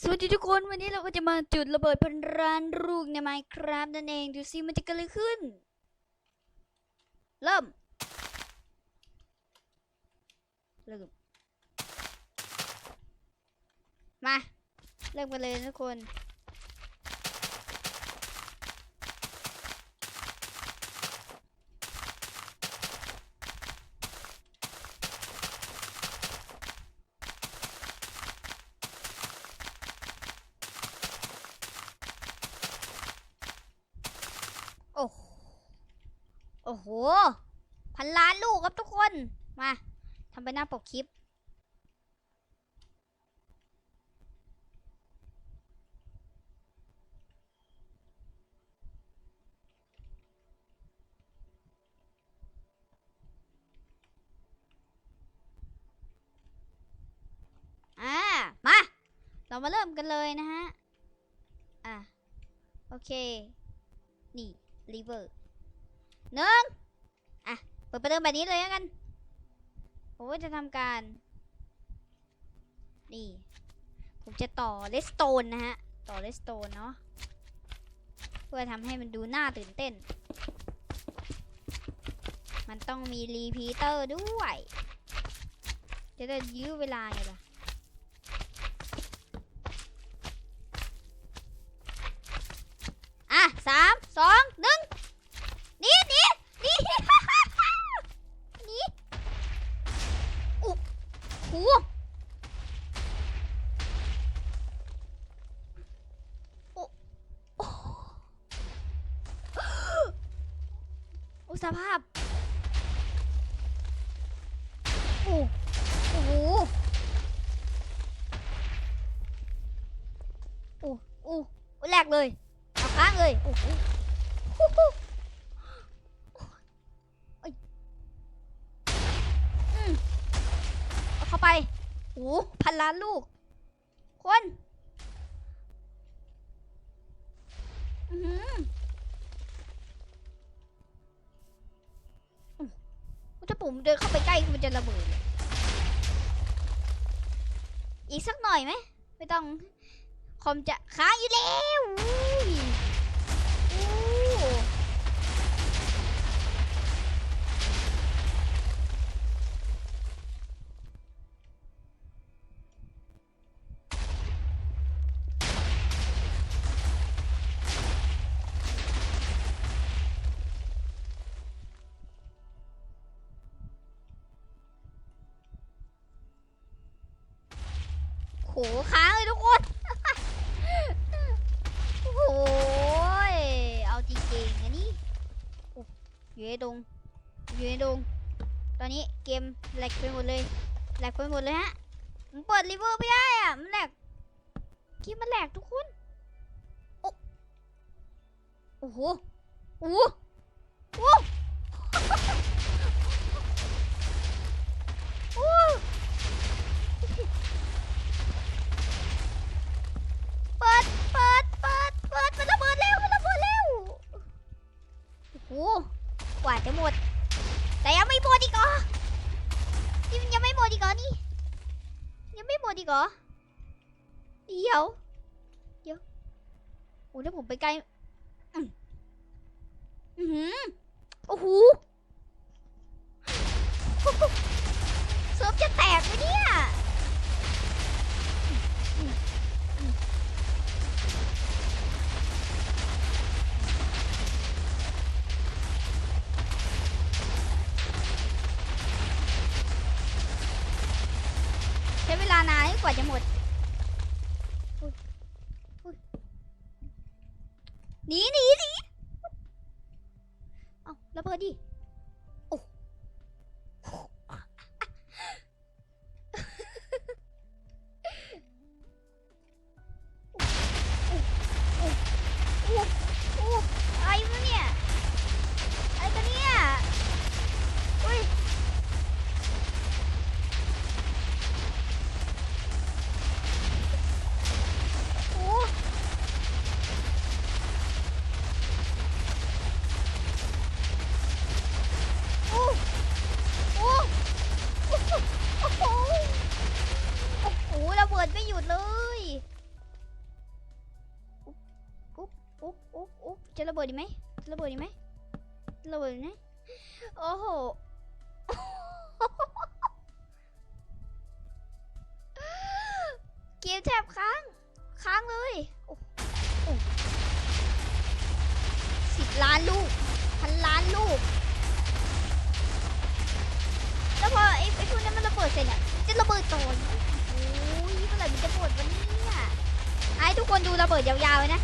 สวัสดีทุกคนวันนี้เราก็จะมาจุดระเบิดพันร้านลูกในไมค์ครับนั่นเองดูซิมันจะเกิดอะไรขึ้น เริ่มเริ่มมา เริ่มกันเลยทุกคน โอ้โหโอ้โห พันล้านลูกครับทุกคน มาทำไปหน้าปกคลิป อ่า มา เรามาเริ่มกันเลยนะฮะ อะ โอเค นี่รีเวอร์หนึ่งอะ เปิดประเดิมแบบนี้เลยแล้วกัน ผมก็จะทำการ นี่ ผมจะต่อเลสโตนนะฮะ ต่อเลสโตนเนาะ เพื่อทำให้มันดูน่าตื่นเต้น มันต้องมีรีพีเตอร์ด้วย จะได้ยื้อเวลาไงล่ะอะสามสองหนึ่งหนีหนีหนี หนีอุ๊หูโอ้โอ้โอ้ สภาพ โอ้โอ้โหโอ้โอ้แรกเลยเอาค้างเลย โอ้โหโอ้โหเอ้ยอืมเอาเข้าไปโอ้โหพันล้านลูก คนาผมเดินเข้าไปใกล้มันจะระเบิด อีกสักหน่อยไหม ไม่ต้องคอมจะค้างอยู่แล้ว โหค้างเลยทุกคน โอ้โหยเอาจริงๆอันนี้อยู่ในดงอยู่ในดง ตอนนี้เกมแหลกไปหมดเลยแหลกไปหมดเลยฮะมันเปิดรีเวอร์ไม่ได้อะมันแหลกเกมมันแหลกทุกคน โอ้โหโอ้ ผมไปใกลอืมอือหือโอ้โหเซิร์ฟจะแตกไหมเนี่ยใช้เวลานานกว่าจะหมด ระเบิดดีไหมจะระเบิดดีไหมจะระเบิดดีไหมโอ้โหเกมแทบค้าง ค้างเลยสิบล้านลูก พันล้านลูก แล้วพอไอ้ไอ้พวกนั้นมันระเบิดเสร็จเนี่ยจะระเบิดต่อนโอ้ยเมื่อไหร่มันจะหมดวันนี้อะไอ้ทุกคนดูระเบิดยาวๆเลยนะ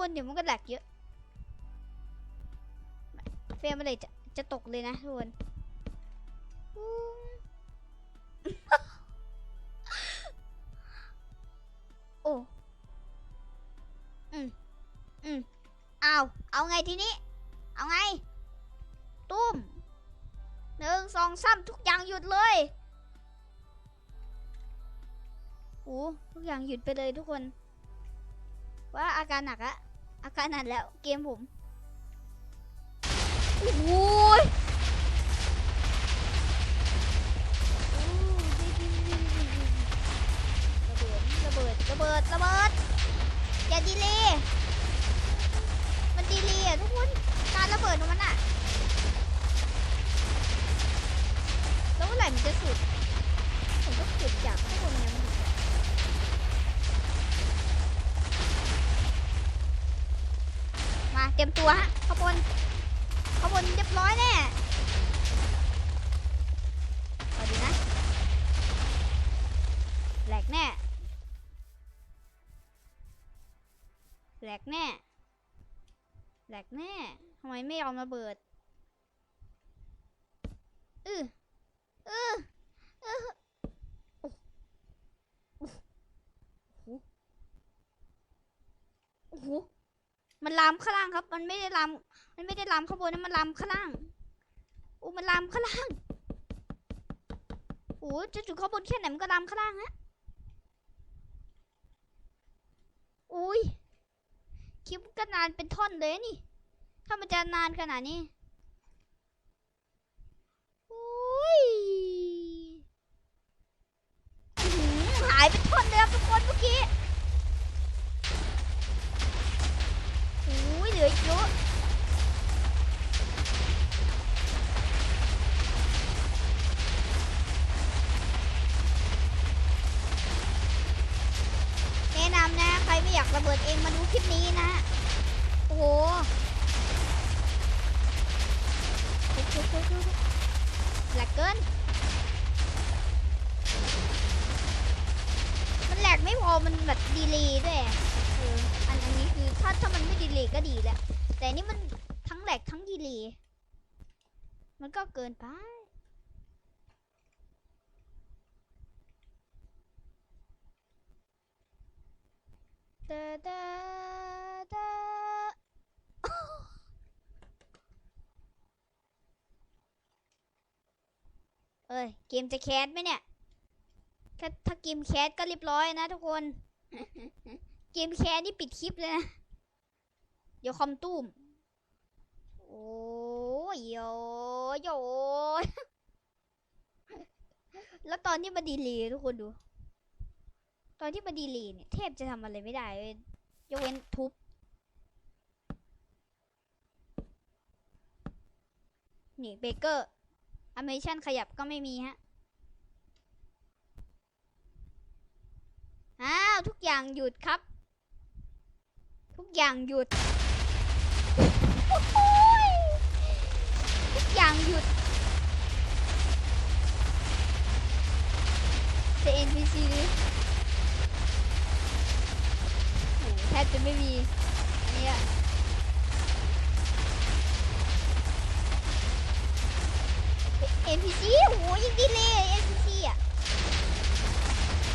คนเดี๋ยวมันก็แหลกเยอะ เฟรมอะไรจะจะตกเลยนะทุกคนโอ้อืมอืมเอาเอาไงทีนี้ เอาไง ตุ้มหนึ่งสองสามทุกอย่างหยุดเลยโอ้ทุกอย่างหยุดไปเลยทุกคน ว่าอาการหนักอะ อาการหนักแล้วเกมผมโอ้ยระเบิดระเบิดระเบิดอย่าดีเลยมันดีเลยอะทุกคนการระเบิดของมันอะแล้วเมื่อไหร่มันจะสุดผมก็เก็บจากข้างบนเนี่ยมัน ตรียมตัวฮะข้างบนข้างบนเรียบร้อยแน่เอาดีนะแหลกแน่แหลกแน่แหลกแน่ทำไมไม่ยอมระเบิดอืออืออือโอ้โหโอ้โห มันลามข้างล่างครับ มันไม่ได้ลาม มันไม่ได้ลามข้างบนนะมันลามข้างล่างโอ้มันลามข้างล่างโอ้จะจุดข้างบนแค่ไหนมันก็ลามข้างล่างฮะอุ้ยคลิปก็นานเป็นท่อนเลยนี่ ถ้ามันจะนานขนาดนี้อุ้ยอื้อหือหายเป็นท่อนเลยครับทุกคนเมื่อกี้ ลืออีกเยอะแนะนำนะ ใครไม่อยากระเบิดเองมาดูคลิปนี้นะ ก็ดีแหละแต่นี่มันทั้งแหลกทั้งดีเลย์มันก็เกินไปตาตาตาเอ้ย เกมจะแคสไหมเนี่ยถ้าถ้าเกมแคสก็เรียบร้อยนะทุกคน เกมแคสนี่ปิดคลิปเลยนะ เดี๋ยวคอมตุ้ม โอ้ยโยโยแล้วตอนที่มันดีเลยทุกคนดู ตอนที่มันดีเลยเนี่ยเทพจะทำอะไรไม่ได้เว้ยยกเว้นทุบ นี่เบเกอร์อเมชันขยับก็ไม่มีฮะ อ้าว ทุกอย่างหยุดครับ ทุกอย่างหยุด อย่างหยุดแต่ NPC ดิโหแทบจะไม่มี อันนี้อะ NPC โอ้โหยังดีเลย NPC อะ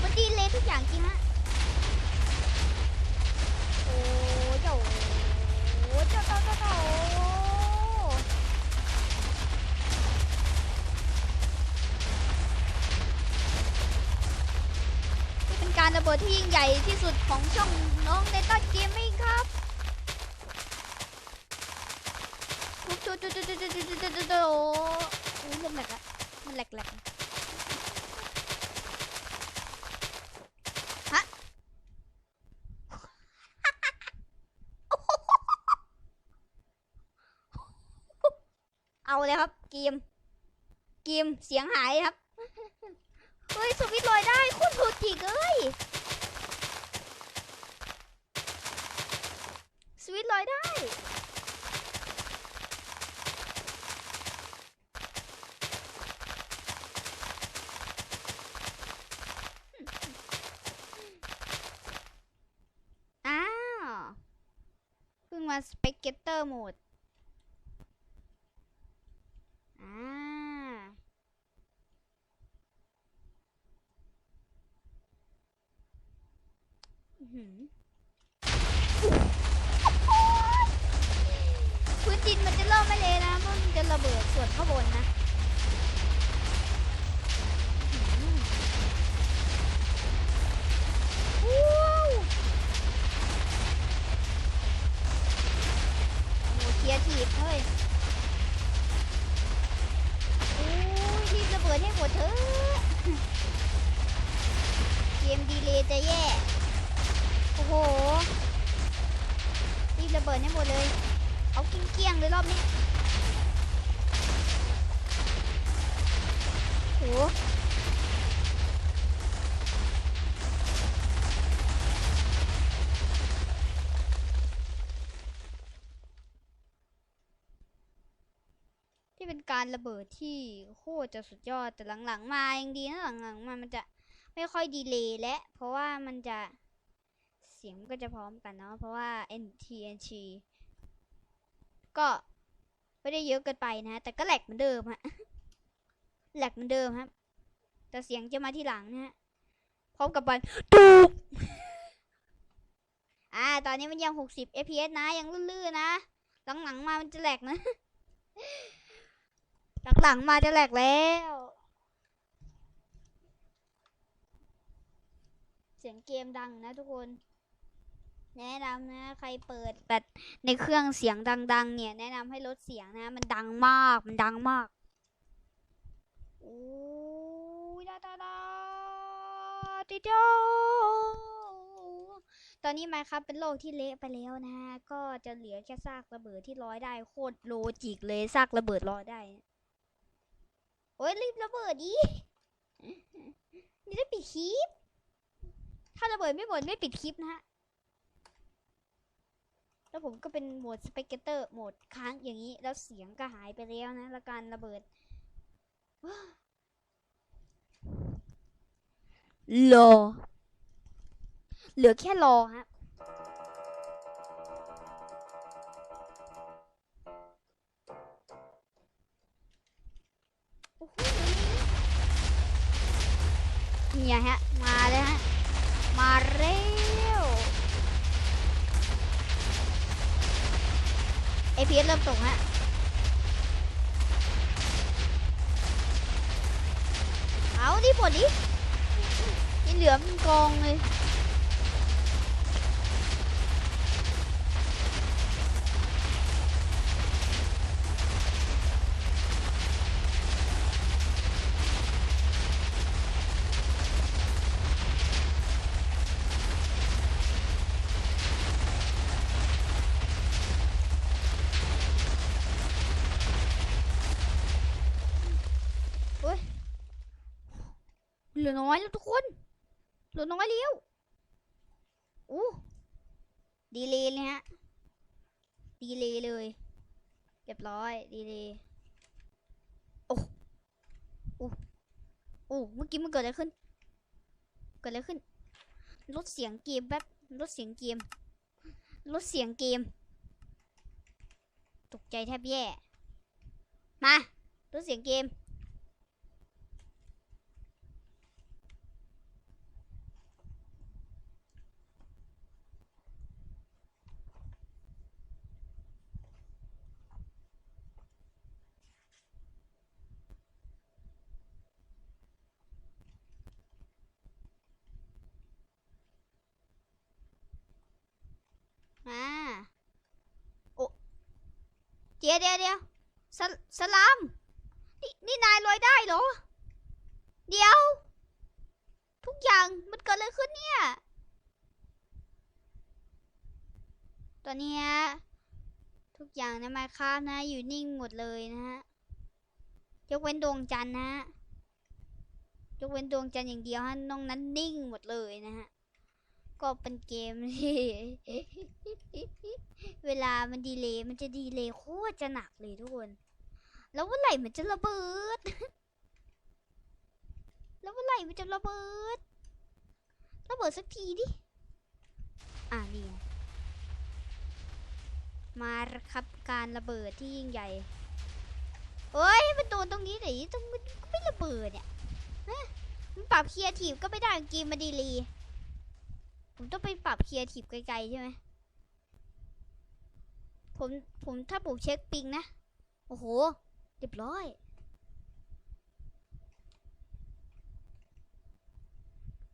มันดีเลยทุกอย่างจริงฮะุดของช่องน้องในต้าเกมมิ่งครับโอ้โหมันแหลกละมันแหลกแหลกฮะเอาเลยครับเกมเกมเสียงหายครับ เฮ้ย สวิตลอยได้คุณถูกจิกเอ้ย มาสเปกเกตเตอร์โหมด ดให้หมดเถอะ เกมดีเลยจะแย่ โอ้โห รีบระเบิดให้หมดเลย เอากินเกี้ยงเลยรอบนี้โอ้ การระเบิดที่โคตรจะสุดยอดแต่หลังๆ มายังดีนะหลังๆมามันจะไม่ค่อยดีเลยและเพราะว่ามันจะเสียงก็จะพร้อมกันเนาะเพราะว่า NTNT ก็ไม่ได้เยอะเกินไปนะ แต่ก็แหลกเหมือนเดิมฮะแหลกเหมือนเดิมครับ แต่เสียงจะมาที่หลังนะฮะพร้อมกับบันตูบอ่า ตอนนี้มันยัง 60 fps นะ ยังลื่นๆนะ หลังๆมามันจะแหลกนะ หลังๆมาจะแหลกแล้ว เสียงเกมดังนะทุกคน แนะนำนะ ใครเปิดแบบในเครื่องเสียงดัง ๆ เนี่ย แนะนำให้ลดเสียงนะ มันดังมาก มันดังมากโอ้ยดาดาดาติโดตอนนี้มาครับเป็นโลกที่เละไปแล้วนะก็จะเหลือแค่ซากระเบิดที่ลอยได้โคตรโลจิกเลยซากระเบิดลอยได้ โอ้ยรีบระเบิดดินี่จะปิดคลิป ถ้าระเบิดไม่หมดไม่ปิดคลิปนะฮะ แล้วผมก็เป็นโหมดสเปกเตอร์โหมดค้างอย่างนี้ แล้วเสียงก็หายไปแล้วนะ แล้วการระเบิดรอ เหลือแค่รอฮะ โอ้โหเนี่ยฮะ มาเลยฮะ มาเร็วเอพีเริ่มตกฮะเอาดิปลดดิยังเหลือมันกองเลย ลือน้อยแล้วทุกคนเหลือน้อยแล้วอู้ดีเลยเลยฮะดีเลยเลยเรียบร้อยดีเลยโอ้โอ้โอ้เมื่อกี้มันเกิดอะไรขึ้น เกิดอะไรขึ้นลดเสียงเกมแป๊บลดเสียงเกมลดเสียงเกม ตกใจแทบแย่ มาลดเสียงเกม อ่าโอ้เดี๋ยวเดี๋ยวเดี๋ยวสลสลามนี่นี่นายลอยได้เหรอ เดี๋ยว ทุกอย่างมันเกิดอะไรขึ้นเนี่ย ตอนนี้ทุกอย่างในมาคาบนะ อยู่นิ่งหมดเลยนะฮะ ยกเว้นดวงจันทร์นะฮะ ยกเว้นดวงจันทร์อย่างเดียวฮะน้องนั้นนิ่งหมดเลยนะฮะ ก็เป็นเกมที่เวลามันดีเลย์มันจะดีเลย์โคตรจะหนักเลยทุกคน แล้วเมื่อไหร่มันจะระเบิด แล้วเมื่อไหร่มันจะระเบิด ระเบิดสักทีดิ อ่านี่มาครับการระเบิดที่ยิ่งใหญ่เอ้ย มันโดนตรงนี้แต่ตรงมันก็ไม่ระเบิดเนี่ยมันปรับเคียร์ทีฟก็ไม่ได้เกมมาดีเลย ผมต้องไปปรับเคียร์ทีฟไกลๆใช่ไหมผมผมถ้าผมเช็คปิงนะ โอ้โห เรียบร้อย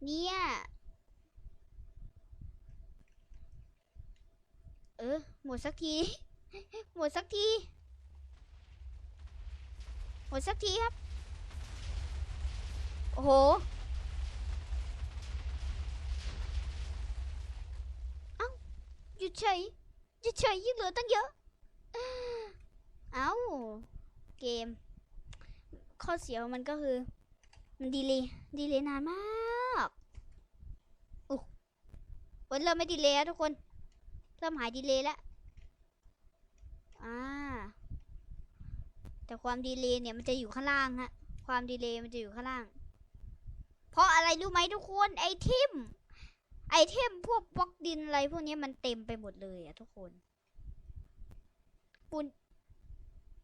เนี่ยเออ หมดสักที หมดสักที หมดสักทีครับ โอ้โห หยุดเฉยหยุดเฉยยิ่งเหลือตั้งเยอะ เอ้า เกม ข้อเสียของมันก็คือ มันดีเลยดีเลยนานมากอุ๊วันเริ่มไม่ดีเลยแล้วทุกคน เริ่มหายดีเลยแล้วอ่าแต่ความดีเลยเนี่ยมันจะอยู่ข้างล่างฮะ ความดีเลยมันจะอยู่ข้างล่าง เพราะอะไรรู้ไหมทุกคนไอเทม ไอเทมพวกบล็อกดินอะไรพวกนี้มันเต็มไปหมดเลยอะทุกคนปุน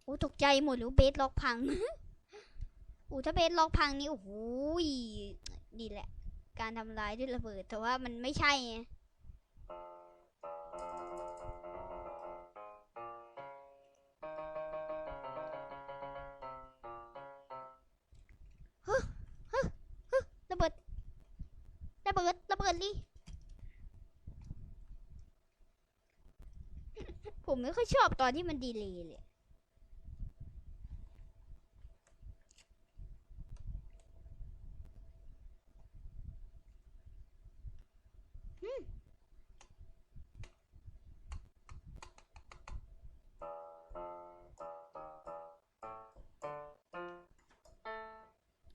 โอ้ตกใจหมดหรือเบสล็อกพังโอ้ถ้าเบสล็อกพังนี่โอ้โหยนี่แหละ การทำลายด้วยระเบิด แต่ว่ามันไม่ใช่ไงระเบิด ระเบิด ระเบิดดิ ผมไม่ค่อยชอบตอนที่มันดีเลยเลย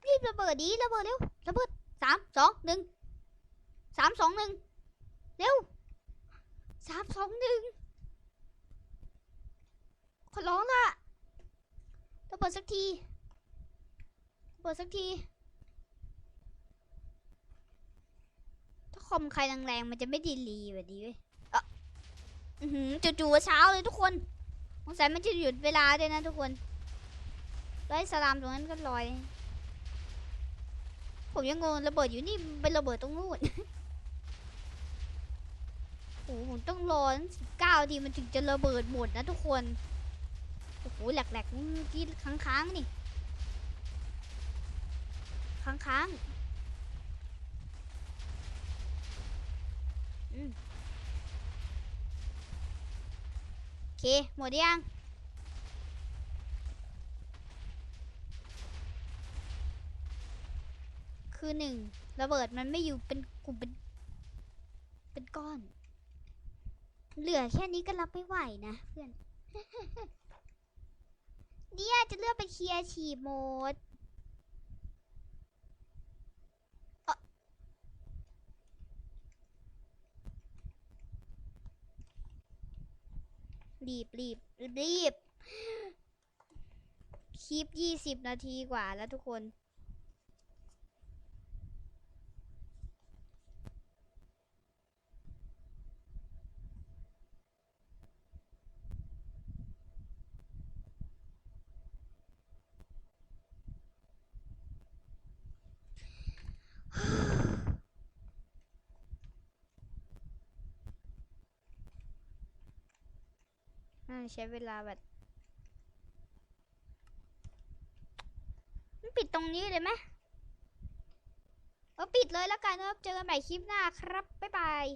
รีบระเบิดดีระเบิดเร็วระเบิดสามสองหนึ่งสามสองหนึ่งเร็วสามสองหนึ่ง ขอร้องละระเบิด สักทีเบิดสักที ถ้าคอมใครแรงๆ มันจะไม่ดีลีแบบนี้เว้ยอะอือหือจู่ๆเช้าเลยทุกคนสงสัยมันจะหยุดเวลาด้วยนะทุกคนแล้วสลามตรงนั้นก็ลอย ผมยังงงระเบิดอยู่นี่เป็นระเบิดตรงนู้นโอ้โหผมต้องรอสิบเก้าทีมันถึงจะระเบิดหมดนะทุกคน โอ้โหแหลกๆเมื่อกี้ค้างๆนี่ ค้างๆอืมโอเค หมดยังคือหนึ่งระเบิดมันไม่อยู่เป็นกลุ่มเป็น เป็นก้อน เหลือแค่นี้ก็รับไม่ไหวนะเพื่อน เดียจะเลือกไปเคลียร์ฉีโหมดรีบรีบรีบ คลิปยี่สิบนาทีกว่าแล้วทุกคน ใช้เวลาแบบมันปิดตรงนี้เลยไหมเออปิดเลยแล้วกันนะครับ เจอกันใหม่คลิปหน้าครับ บ๊ายบาย